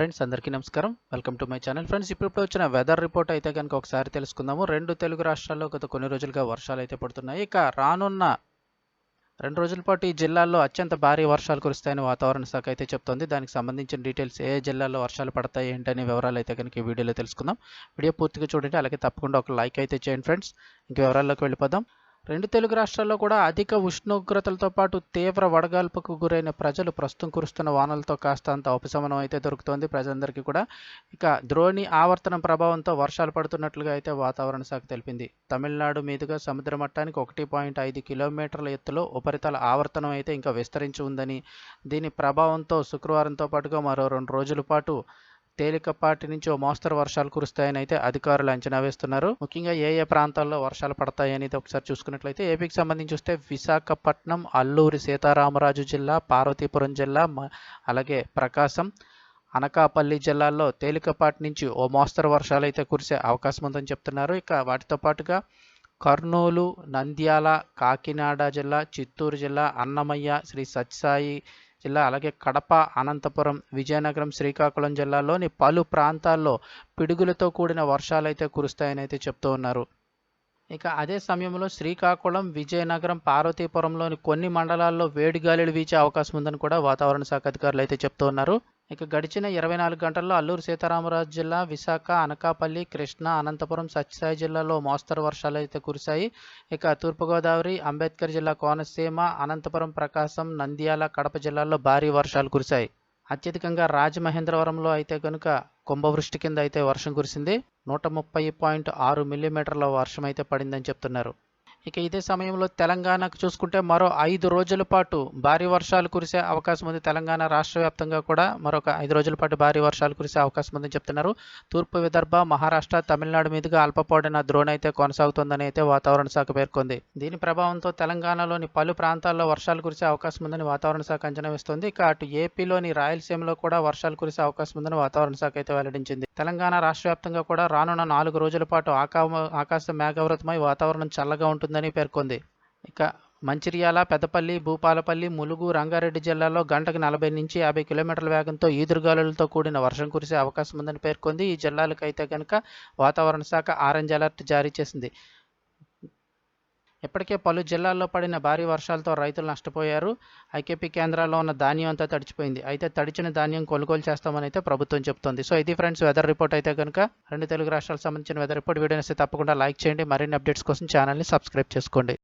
Friends అందరికీ నమస్కారం. Welcome to my channel. Friends ఇప్పుడు వచ్చిన వెదర్ రిపోర్ట్ అయితే కనుక ఒకసారి తెలుసుకుందాము. రెండు తెలుగు రాష్ట్రాల్లో గత కొన్ని రోజులుగా వర్షాలు అయితే పడుతున్నాయి. ఇక రానున్న రెండు రోజుల పాటు ఈ జిల్లాల్లో అత్యంత భారీ వర్షాలు కురుస్తాయని వాతావరణ శాఖ అయితే చెప్తోంది. దానికి సంబంధించిన డీటెయిల్స్ ఏ జిల్లాల్లో వర్షాలు పడతాయి ఏంటనే వివరాలు అయితే కనుక ఈ వీడియోలో తెలుసుకుందాం. వీడియో పూర్తిగా చూడండి. అలాగే తప్పకుండా ఒక లైక్ అయితే చేయండి ఫ్రెండ్స్. ఇంక వివరాల్లోకి వెళ్ళిపోదాం. రెండు తెలుగు రాష్ట్రాల్లో కూడా అధిక ఉష్ణోగ్రతలతో పాటు తీవ్ర వడగాల్పుకు గురైన ప్రజలు ప్రస్తుతం కురుస్తున్న వానలతో కాస్త అంత ఉపశమనం అయితే దొరుకుతోంది. ప్రజలందరికీ కూడా ఇక ద్రోణి ఆవర్తనం ప్రభావంతో వర్షాలు పడుతున్నట్లుగా అయితే వాతావరణ శాఖ తెలిపింది. తమిళనాడు మీదుగా సముద్ర మట్టానికి ఒకటి పాయింట్ ఐదు కిలోమీటర్ల ఎత్తులో ఉపరితల ఆవర్తనం అయితే ఇంకా విస్తరించి ఉందని దీని ప్రభావంతో శుక్రవారంతో పాటుగా మరో రెండు రోజుల పాటు తేలికపాటి నుంచి ఓ మోస్తరు వర్షాలు కురుస్తాయని అయితే అధికారులు అంచనా వేస్తున్నారు. ముఖ్యంగా ఏ ఏ ప్రాంతాల్లో వర్షాలు పడతాయి అనేది ఒకసారి చూసుకున్నట్లయితే ఏపీకి సంబంధించి చూస్తే విశాఖపట్నం అల్లూరి సీతారామరాజు జిల్లా పార్వతీపురం జిల్లా అలాగే ప్రకాశం అనకాపల్లి జిల్లాల్లో తేలికపాటి నుంచి ఓ మోస్తరు వర్షాలు అయితే కురిసే అవకాశం ఉందని చెప్తున్నారు. ఇక వాటితో పాటుగా కర్నూలు నంద్యాల కాకినాడ జిల్లా చిత్తూరు జిల్లా అన్నమయ్య శ్రీ సత్యసాయి జిల్లా అలాగే కడప అనంతపురం విజయనగరం శ్రీకాకుళం జిల్లాలోని పలు ప్రాంతాల్లో పిడుగులతో కూడిన వర్షాలు అయితే కురుస్తాయని అయితే చెప్తూ ఉన్నారు. ఇక అదే సమయంలో శ్రీకాకుళం విజయనగరం పార్వతీపురంలోని కొన్ని మండలాల్లో వేడి గాలులు వీచే అవకాశం ఉందని కూడా వాతావరణ శాఖ అధికారులు అయితే చెప్తూ ఉన్నారు. ఇక గడిచిన ఇరవై నాలుగు గంటల్లో అల్లూరు సీతారామరాజు జిల్లా విశాఖ అనకాపల్లి కృష్ణా అనంతపురం సత్యసాయి జిల్లాలో మోస్తరు వర్షాలు అయితే కురిశాయి. ఇక తూర్పుగోదావరి అంబేద్కర్ జిల్లా కోనసీమ అనంతపురం ప్రకాశం నంద్యాల కడప జిల్లాల్లో భారీ వర్షాలు కురిశాయి. అత్యధికంగా రాజమహేంద్రవరంలో అయితే కనుక కుంభవృష్టి కింద అయితే వర్షం కురిసింది. నూట ముప్పై పాయింట్ ఆరు మిల్లీమీటర్ల వర్షం అయితే పడిందని చెప్తున్నారు. ఇక ఇదే సమయంలో తెలంగాణకు చూసుకుంటే మరో ఐదు రోజుల పాటు భారీ వర్షాలు కురిసే అవకాశం ఉంది. తెలంగాణ రాష్ట్ర వ్యాప్తంగా కూడా మరొక ఐదు రోజుల పాటు భారీ వర్షాలు కురిసే అవకాశం ఉందని చెప్తున్నారు. తూర్పు విదర్భ మహారాష్ట్ర తమిళనాడు మీదుగా అల్పపోడిన ద్రోణి అయితే కొనసాగుతోందని అయితే వాతావరణ శాఖ పేర్కొంది. దీని ప్రభావంతో తెలంగాణలోని పలు ప్రాంతాల్లో వర్షాలు కురిసే అవకాశం ఉందని వాతావరణ శాఖ అంచనా వేస్తోంది. ఇక అటు ఏపీలోని రాయలసీమలో కూడా వర్షాలు కురిసే అవకాశం ఉందని వాతావరణ శాఖ అయితే వెల్లడించింది. తెలంగాణ రాష్ట్ర వ్యాప్తంగా కూడా రానున్న నాలుగు రోజుల పాటు ఆకా ఆకాశం మేఘావృతమై వాతావరణం చల్లగా ఉంటుంది. ఉంటుందని పేర్కొంది. ఇక మంచిర్యాల పెద్దపల్లి భూపాలపల్లి ములుగు రంగారెడ్డి జిల్లాల్లో గంటకు నలభై నుంచి యాభై కిలోమీటర్ల వేగంతో ఈదురుగాలులతో కూడిన వర్షం కురిసే అవకాశం ఉందని పేర్కొంది. ఈ జిల్లాలకు అయితే కనుక వాతావరణ శాఖ ఆరెంజ్ అలర్ట్ జారీ చేసింది. ఇప్పటికే పలు జిల్లాల్లో పడిన భారీ వర్షాలతో రైతులు నష్టపోయారు. ఐకేపీ కేంద్రాల్లో ఉన్న ధాన్యం అంతా తడిచిపోయింది. అయితే తడిచిన ధాన్యం కొనుగోలు చేస్తామని అయితే ప్రభుత్వం చెప్తోంది సో ఇది ఫ్రెండ్స్ వెదర్ రిపోర్ట్ అయితే కనుక రెండు తెలుగు రాష్ట్రాలకు సంబంధించిన వెదర్ రిపోర్ట్ వీడియోని తప్పకుండా లైక్ చేయండి. మరిన్ని అప్డేట్స్ కోసం ఛానల్ని సబ్స్క్రైబ్ చేసుకోండి.